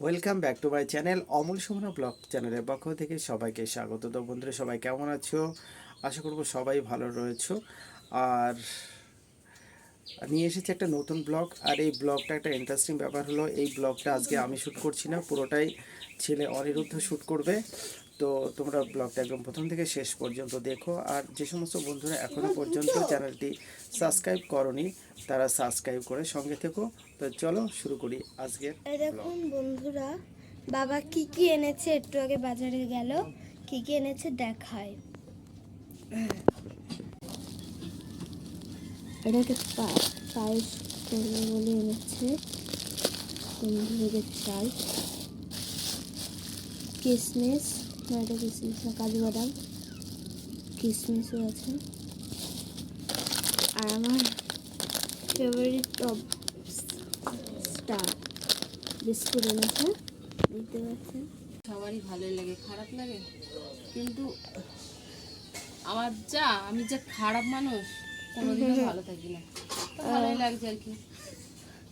Welcome back to my channel Amal Sumana blog চ্যানেলের পক্ষ থেকে সবাইকে স্বাগত। তো বন্ধুরা সবাই কেমন আছো? আশা করব সবাই ভালো রয়েছো। আর নিয়ে এসেছি একটা নতুন ব্লগ আর এই ব্লগটা একটা ইন্টারেস্টিং ব্যাপার হলো এই ব্লগটা আজকে আমি শ্যুট করছি না পুরোটাই ছেলে অনিরুদ্ধ শ্যুট করবে। তো তোমরা ব্লগটা একদম প্রথম থেকে শেষ পর্যন্ত দেখো আর যে সমস্ত বন্ধুরা এখনও পর্যন্ত চ্যানেলটি সাবস্ক্রাইব করনি তারা সাবস্ক্রাইব করে সঙ্গে থেকো। তো চলো শুরু করি আজকের এই দেখুন বন্ধুরা বাবা কি কি এনেছে? একটু আগে বাজারে গেল। কি কি এনেছে? দেখায়। এটাকে পায়েস করবে বলে এনেছে। বন্ধুদের চাল। কিসমিস না এটা কিশমিশ না কাজু বাদাম। কিশমিশও আছে। আর আমার ফেভারিট টপ স্টার বিস্কুট এনেছে দেখতে পাচ্ছেন। সবারই ভালোই লাগে খারাপ লাগে। কিন্তু আমার যা আমি যে খারাপ মানুষ কোনোদিনও ভালো থাকি না। ভালোই লাগছে আর কি।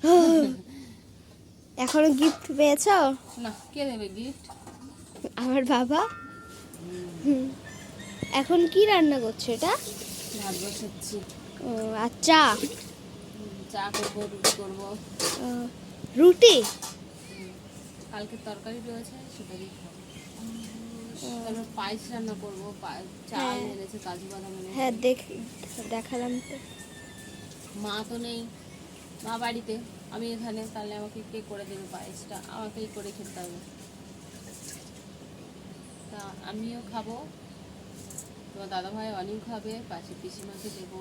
এখনও গিফট পেয়েছ? না কে দেবে গিফট আমার বাবা। এখন কি রান্না করছ এটা? ভাত বসাচ্ছি। ও, আর চা? করব রুটি করব। রুটি? কালকে তরকারি রয়েছে সেটা দিয়ে খাব। পায়েস রান্না করব চাল হ্যাঁ। এনেছে কাজু বাদাম হ্যাঁ দেখ দেখালাম তো। মা তো নেই মা বাড়িতে আমি এখানে তাহলে আমাকে কে করে দেবে পায়েসটা? আমাকেই করে খেতে হবে। তা আমিও খাব। তোমার দাদা ভাই অনেক খাবে পাশে পিসিমাকে দেবো।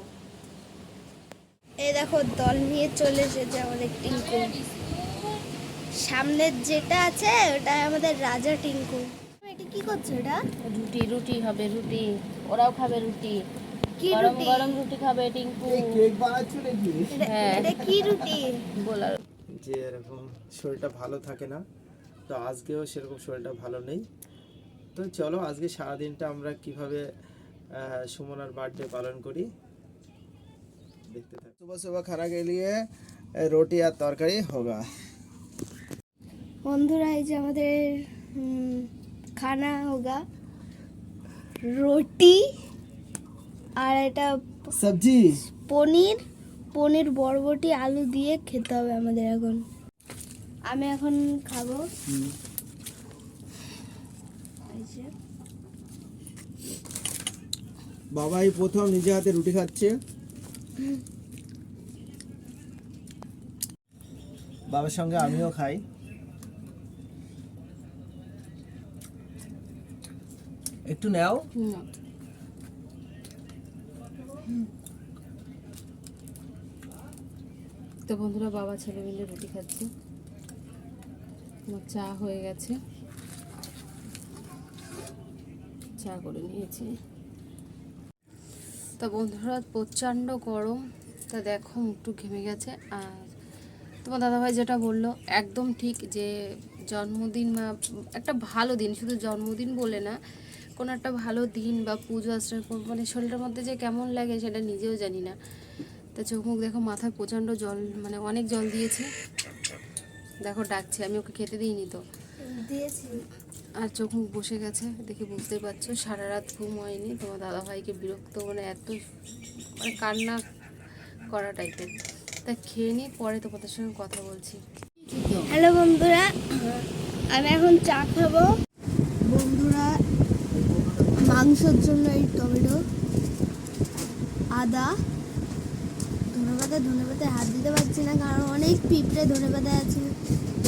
এই দেখো দল নিয়ে চলে এসেছে আমাদের টিঙ্কু। সামনের যেটা আছে ওটা আমাদের রাজা টিঙ্কু। এটা কি করছ এটা রুটি রুটি হবে রুটি। ওরাও খাবে রুটি। কি গরম রুটি? গরম রুটি খাবে টিঙ্কু। এটা- হ্যাঁ। এটা কি রুটি? বলার যে এরকম শরীরটা ভালো থাকে না তো আজকেও সেরকম শরীরটা ভালো নেই। তো চলো আজকে সারাদিনটা আমরা কীভাবে সুমনার বার্থডে পালন করি দেখতে থাকি सुबह सुबह खाना के लिए रोटी और तरकारी होगा বন্ধুরা এই যে আমাদের হুম, খানা হোগা রুটি আর এটা सब्जी পনির পনির বরবটি আলু দিয়ে খেতে হবে আমাদের এখন আমি এখন খাবো এই যে বাবা এই প্রথম নিজে হাতে রুটি খাচ্ছে বাবার সঙ্গে আমিও খাই। একটু নাও। তো বন্ধুরা, বাবা ছেলে মিলে রুটি খাচ্ছে। চা হয়ে গেছে। চা করে নিয়েছি। তা বন্ধুরা, প্রচণ্ড গরম। তা দেখো একটু ঘেমে গেছে। আর তোমার দাদাভাই যেটা বলল, একদম ঠিক যে জন্মদিন বা একটা ভালো দিন, শুধু জন্মদিন বলে না, কোনো একটা ভালো দিন বা পুজো আশ্রয় মানে শরীরের মধ্যে যে কেমন লাগে সেটা নিজেও জানি না। তা চোখ মুখ দেখো, মাথায় প্রচণ্ড জল মানে অনেক জল দিয়েছে। দেখো, ডাকছে, আমি ওকে খেতে দিইনি তো। আর চোখ মুখ বসে গেছে দেখে বুঝতেই পারছ সারা রাত ঘুম হয়নি। তোমার দাদাভাইকে বিরক্ত মানে এত মানে কান্না করা টাইপের তা খেয়ে নিই পরে তোমাদের সঙ্গে কথা বলছি। হ্যালো বন্ধুরা আমি এখন চা খাব। বন্ধুরা মাংসের জন্য এই টমেটো আদা ধনেপাতা ধনেপাতায় হাত দিতে পারছি না কারণ অনেক পিঁপড়ে ধনেপাতা আছে।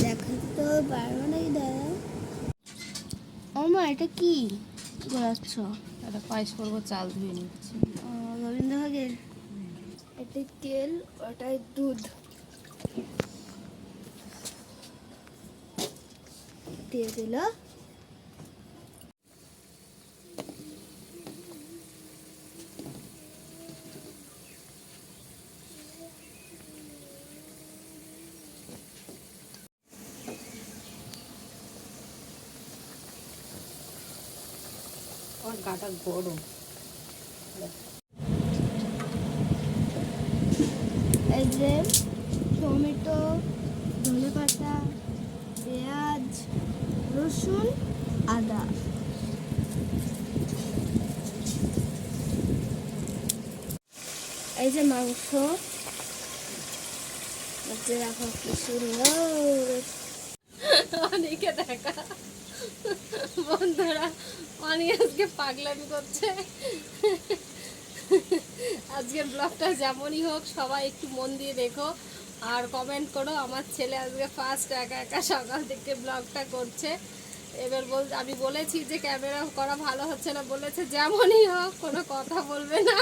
দেখাতে তো পারব না এই দাদা। ও মা এটা কি? গোলাচ্ছ একটা পায়েস করব চাল ধুয়ে নিচ্ছি। রবীন্দ্রভাগের এটা তেল ওটাই দুধ। দিয়ে দিল। গাটা গরম। এই যে টমেটো ধনে পাতা পেঁয়াজ রসুন আদা। এই যে মাংস। দেখো কি সুন্দর। অনেকে দেখা। বন্ধুরা অনেক আজকে পাগলামি করছে। আজকের ব্লগটা যেমনই হোক, সবাই একটু মন দিয়ে দেখো আর কমেন্ট করো। আমার ছেলে আজকে ফার্স্ট একা একা সকাল থেকে ব্লগটা করছে। এবার বল, আমি বলেছি যে ক্যামেরা করা ভালো হচ্ছে না, বলেছে যেমনই হোক, কোনো কথা বলবে না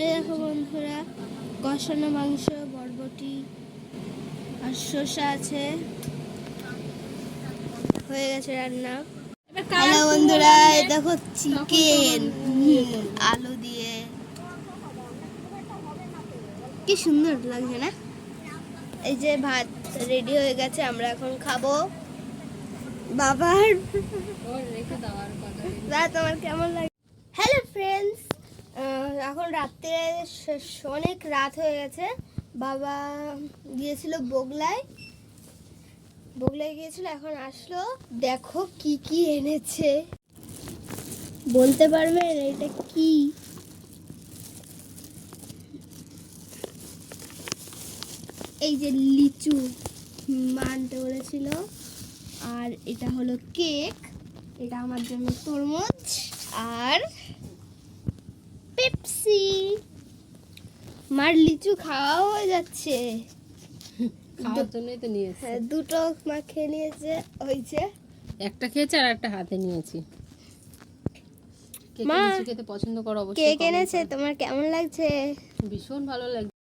এই দেখো বন্ধুরা কষানো মাংস বরবটি আর শসা আছে। হয়ে গেছে রান্না। হ্যালো বন্ধুরা দেখো চিকেন আলু দিয়ে। কি সুন্দর লাগছে না? এই যে ভাত রেডি হয়ে গেছে আমরা এখন খাব। বাবার তোমার কেমন লাগে এখন রাত্রে অনেক রাত হয়ে গেছে। বাবা গিয়েছিল বগলায়। বগলায় গিয়েছিল, এখন আসলো। দেখো কি কি এনেছে। বলতে পারবেন এটা কি? এই যে লিচু মানতে বলেছিল। আর এটা হলো কেক। এটা আমার জন্য তরমুজ। আর পেপসি। মার লিচু খাওয়া হয়ে যাচ্ছে। খাওয়ার জন্যই তো নিয়েছি। হ্যাঁ দুটো মা খেয়ে নিয়েছে হয়েছে। একটা খেয়েছে আর একটা হাতে নিয়েছি। কে কে মা, খেতে পছন্দ করো অবশ্যই কেক এনেছে তোমার কেমন লাগছে? ভীষণ ভালো লাগছে।